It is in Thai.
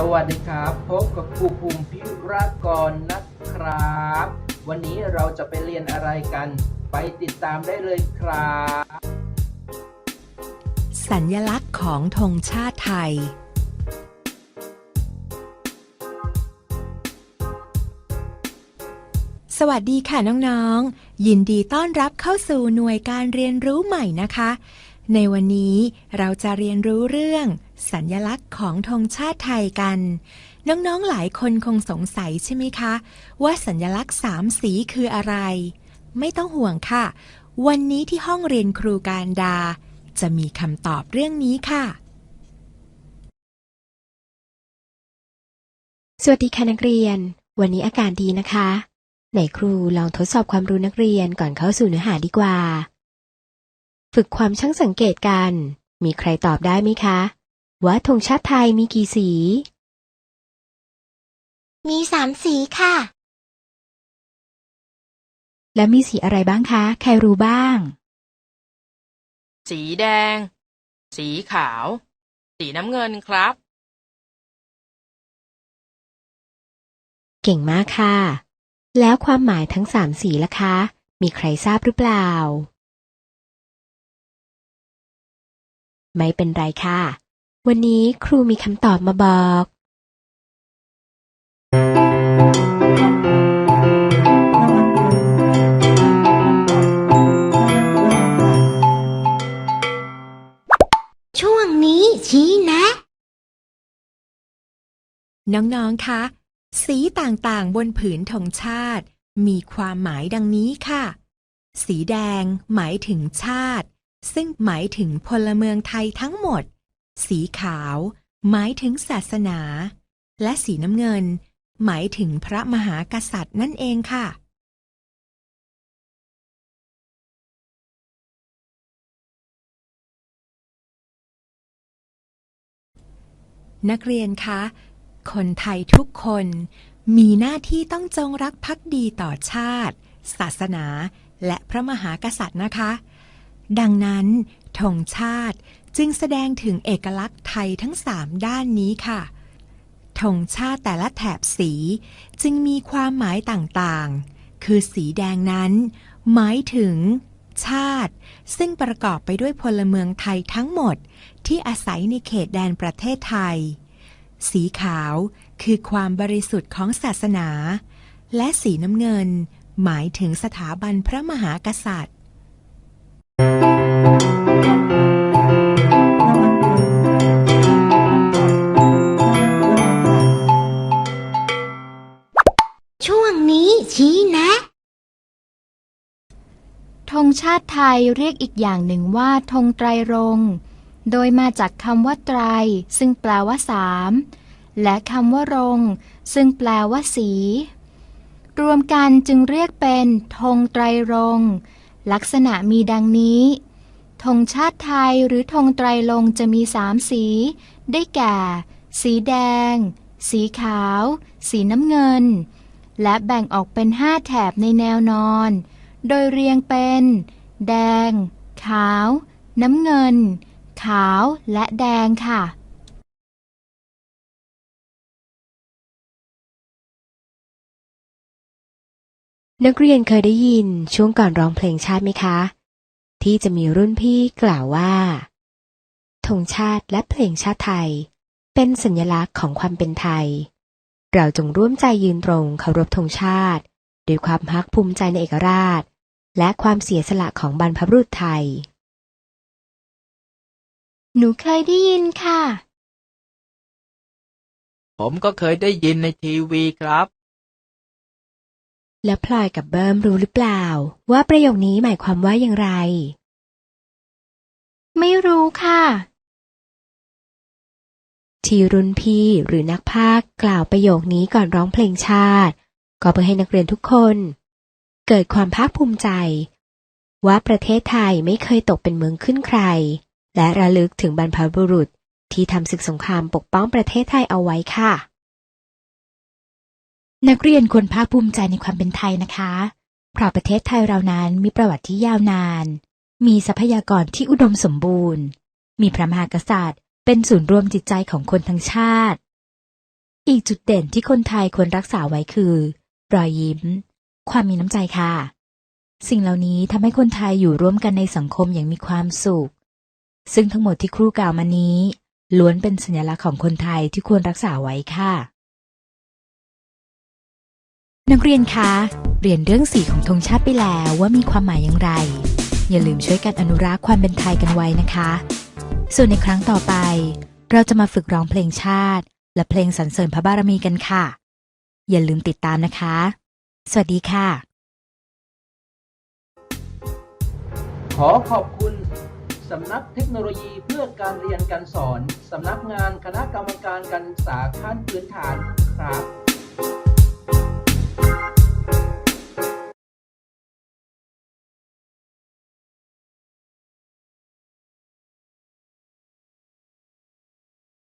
สวัสดีครับ พบกับครูภูมิพิรากรนะครับ วันนี้เราจะไปเรียนอะไรกัน ไปติดตามได้เลยครับ สัญลักษณ์ของธงชาติไทย สวัสดีค่ะน้องๆ ยินดีต้อนรับเข้าสู่หน่วยการเรียนรู้ใหม่นะคะ ในวันนี้เราจะเรียนรู้เรื่อง สัญลักษณ์ของธงชาติไทยกัน น้องๆหลายคนคงสงสัยใช่ไหมคะ ว่าสัญลักษณ์สามสีคืออะไร ไม่ต้องห่วงค่ะ วันนี้ที่ห้องเรียนครูการดา จะมีคำตอบเรื่องนี้ค่ะ สวัสดีค่ะนักเรียน วันนี้อากาศดีนะคะ ไหนครูลองทดสอบความรู้นักเรียนก่อนเข้าสู่เนื้อหาดีกว่า ฝึกความช่างสังเกตกัน มีใครตอบได้ไหมคะ ว่าธงชาติไทยมีกี่สี มีสามสีค่ะ และมีสีอะไรบ้างคะ ใครรู้บ้าง สีแดง สีขาว สีน้ำเงินครับ เก่งมากค่ะ แล้วความหมายทั้งสามสีล่ะคะ มีใครทราบหรือเปล่า ไม่เป็นไรค่ะ วันนี้ครูมีคำตอบมาบอก ช่วงนี้ชี้แนะ น้องๆ คะ สีต่างๆ บนผืนธงชาติ มีความหมายดังนี้ค่ะ สีแดงหมายถึงชาติ ซึ่งหมายถึงพลเมืองไทยทั้งหมด สีขาว หมายถึงศาสนา และสีน้ำเงิน หมายถึงพระมหากษัตริย์นั่นเองค่ะ นักเรียนคะ คนไทยทุกคนมีหน้าที่ต้องจงรักภักดีต่อชาติ ศาสนา และพระมหากษัตริย์นะคะ ดังนั้นธงชาติจึงแสดงถึงเอกลักษณ์ไทยทั้งสามด้านนี้ค่ะธงชาติแต่ละแถบสีจึงมีความหมายต่างๆ คือสีแดงนั้น หมายถึง ชาติ ซึ่งประกอบไปด้วยพลเมืองไทยทั้งหมดที่อาศัยในเขตแดนประเทศไทย สีขาวคือความบริสุทธิ์ของศาสนา และสีน้ำเงิน หมายถึงสถาบันพระมหากษัตริย์ ธงชาติไทยเรียกอีกอย่างหนึ่งว่าธงไตรรงค์โดยมาจากคำว่าไตร ซึ่งแปลว่าสามและคำว่ารง ซึ่งแปลว่าสี รวมกันจึงเรียกเป็นธงไตรรงค์ลักษณะมีดังนี้ธงชาติไทยหรือธงไตรรงค์จะมีสามสี ได้แก่ สีแดง สีขาว สีน้ำเงิน และแบ่งออกเป็นห้าแถบในแนวนอน โดยเรียงเป็น แดง ขาว น้ำเงิน ขาวและแดงค่ะ นักเรียนเคยได้ยินช่วงก่อนร้องเพลงชาติไหมคะ ที่จะมีรุ่นพี่กล่าวว่าธงชาติและเพลงชาติไทย เป็นสัญลักษณ์ของความเป็นไทย เราจงร่วมใจยืนตรงเคารพธงชาติ ด้วยความภาคภูมิใจในเอกราช และความเสียสละของบรรพบุรุษไทย หนูเคยได้ยินค่ะ ผมก็เคยได้ยินในทีวีครับ และพลอยกับเบิร์มรู้หรือเปล่า ว่าประโยคนี้หมายความว่าอย่างไร ไม่รู้ค่ะ ที่รุ่นพี่หรือนักพากย์กล่าวประโยคนี้ก่อนร้องเพลงชาติ ก็เพื่อให้นักเรียนทุกคน เกิดความภาคภูมิใจ ว่าประเทศไทยไม่เคยตกเป็นเมืองขึ้นใคร และระลึกถึงบรรพบุรุษที่ทำศึกสงครามปกป้องประเทศไทยเอาไว้ค่ะ นักเรียนควรภาคภูมิใจในความเป็นไทยนะคะ เพราะประเทศไทยเรานั้นมีประวัติที่ยาวนาน มีทรัพยากรที่อุดมสมบูรณ์ มีพระมหากษัตริย์ เป็นศูนย์รวมจิตใจของคนทั้งชาติ อีกจุดเด่นที่คนไทยควรรักษาไว้คือ รอยยิ้ม ความมีน้ำใจค่ะ สิ่งเหล่านี้ทำให้คนไทยอยู่ร่วมกันในสังคมอย่างมีความสุข ซึ่งทั้งหมดที่ครูกล่าวมานี้ ล้วนเป็นสัญลักษณ์ของคนไทยที่ควรรักษาไว้ค่ะ นักเรียนคะ เรียนเรื่องสีของธงชาติไปแล้วว่ามีความหมายอย่างไร อย่าลืมช่วยกันอนุรักษ์ความเป็นไทยกันไว้นะคะ ส่วนในครั้งต่อไป เราจะมาฝึกร้องเพลงชาติ และเพลงสรรเสริญพระบารมีกันค่ะ อย่าลืมติดตามนะคะ สวัสดีค่ะ ขอขอบคุณ สำนักเทคโนโลยีเพื่อการเรียนการสอน สำนักงานคณะกรรมการการศึกษาขั้นพื้นฐานครับ